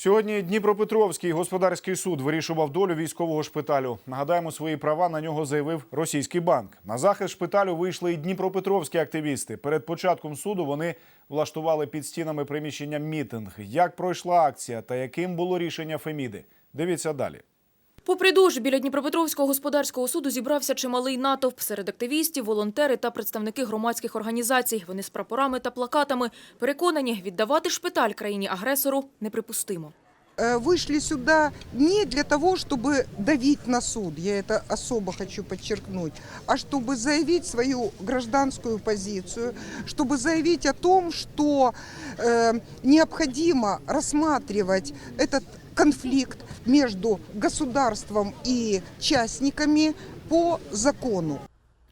Сьогодні Дніпропетровський господарський суд вирішував долю військового шпиталю. Нагадаємо, свої права на нього заявив російський банк. На захист шпиталю вийшли і дніпропетровські активісти. Перед початком суду вони влаштували під стінами приміщення мітинг. Як пройшла акція та яким було рішення Феміди? Дивіться далі. Попри душ, біля Дніпропетровського господарського суду зібрався чималий натовп серед активістів, волонтери та представники громадських організацій. Вони з прапорами та плакатами переконані, віддавати шпиталь країні-агресору неприпустимо. э, вышли сюда не для того, чтобы давить на суд, я это особо хочу подчеркнуть, а чтобы заявить свою гражданскую позицию, чтобы заявить о том, что э, необходимо рассматривать этот конфликт между государством и частниками по закону.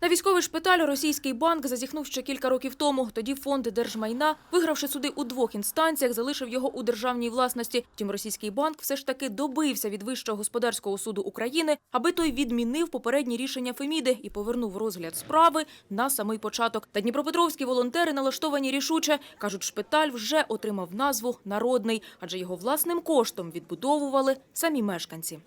На військовий шпиталь російський банк зазіхнув ще кілька років тому. Тоді фонд держмайна, вигравши суди у двох інстанціях, залишив його у державній власності. Втім, російський банк все ж таки добився від Вищого господарського суду України, аби той відмінив попередні рішення Феміди і повернув розгляд справи на самий початок. Та дніпропетровські волонтери налаштовані рішуче. Кажуть, шпиталь вже отримав назву «Народний», адже його власним коштом відбудовували самі мешканці.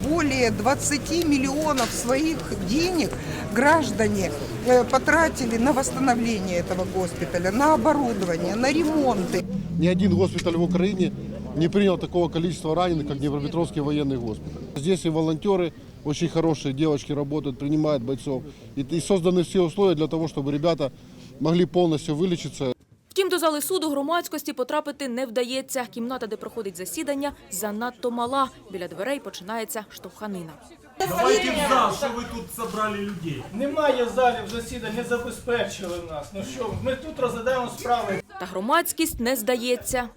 Более 20 миллионов своих денег граждане э, потратили на восстановление этого госпиталя, на оборудование, на ремонты. Ни один госпиталь в Украине не принял такого количества раненых, как Днепропетровский военный госпиталь. Здесь и волонтеры, очень хорошие девочки работают, принимают бойцов. И, и созданы все условия для того, чтобы ребята могли полностью вылечиться. Зали суду громадськості потрапити не вдається. Кімната, де проходить засідання, занадто мала. Біля дверей починається штовханина. Давайте в зал, що ви тут зібрали людей. Немає залів засідань, не забезпечили нас. Ну що, ми тут розглядаємо справи. Та громадськість не здається.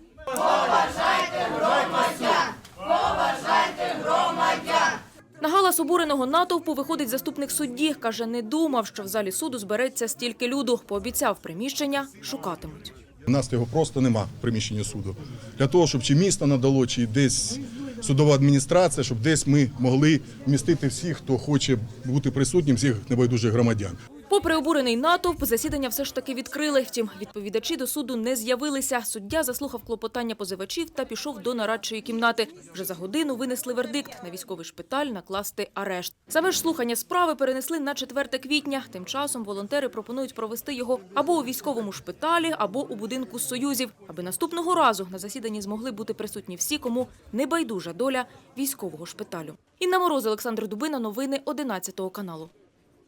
На галас обуреного натовпу виходить заступник судді. Каже, не думав, що в залі суду збереться стільки люду. Пообіцяв приміщення шукатимуть. У нас його просто нема в приміщенні суду. Для того, щоб чи місто надало, чи десь судова адміністрація, щоб десь ми могли вмістити всіх, хто хоче бути присутнім, всіх небайдужих громадян. Попри обурений натовп, засідання все ж таки відкрили. Втім, відповідачі до суду не з'явилися. Суддя заслухав клопотання позивачів та пішов до нарадчої кімнати. Вже за годину винесли вердикт на військовий шпиталь накласти арешт. Саме ж слухання справи перенесли на 4 квітня. Тим часом волонтери пропонують провести його або у військовому шпиталі, або у будинку союзів, аби наступного разу на засіданні змогли бути присутні всі, кому небайдужа доля військового шпиталю. Інна Мороз, Олександр Дубина, новини 11 каналу.